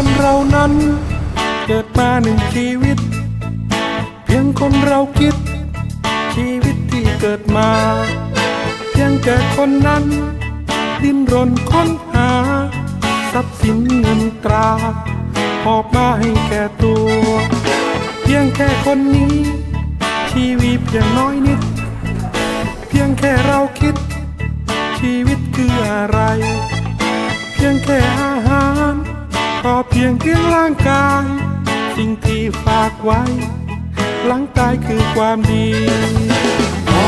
นั้น เกิดมาหนึ่งชีวิต เพียงคนเราคิด ชีวิตที่เกิดมา เพียงแค่คนนั้น ดิ้นรนค้นหา ทรัพย์สินเงินตราหอบมาให้แก่ตัว เพียงแค่คนนี้ ชีวิตเพียงน้อยนิด เพียงแค่เราคิด ชีวิตคืออะไร เพียงแค่อาหาร พอเพียงเพียงร่างกาย สิ่งที่ฝากไว้ หลังตายคือความดี พอ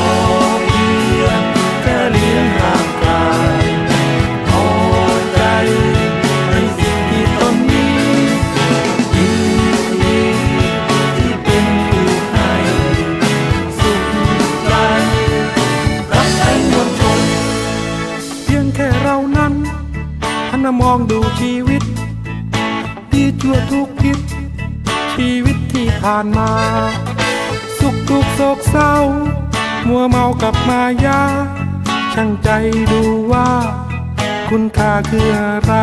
เพียงแค่เลี้ยงร่างกายพอใจในสิ่งที่ตนมีดีที่เป็นผู้ให้สุขใจรักใช้มวลชน เพียงแค่เรานั้นหันมามองดูชีวิต ทั่วทุกทิศชีวิตที่ผ่านมา สุขทุกข์โศกเศร้า มัวเมากับมายาช่างใจดูว่า คุณค่าคืออะไร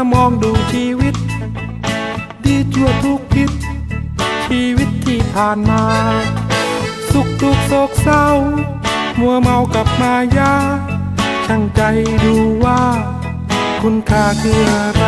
มามองดูชีวิต ดีชั่วทุกพิษ ชีวิตที่ผ่านมา สุขทุกโศกเศร้า มัวเมากับมายาช่างใจดูว่า คุณค่าคืออะไร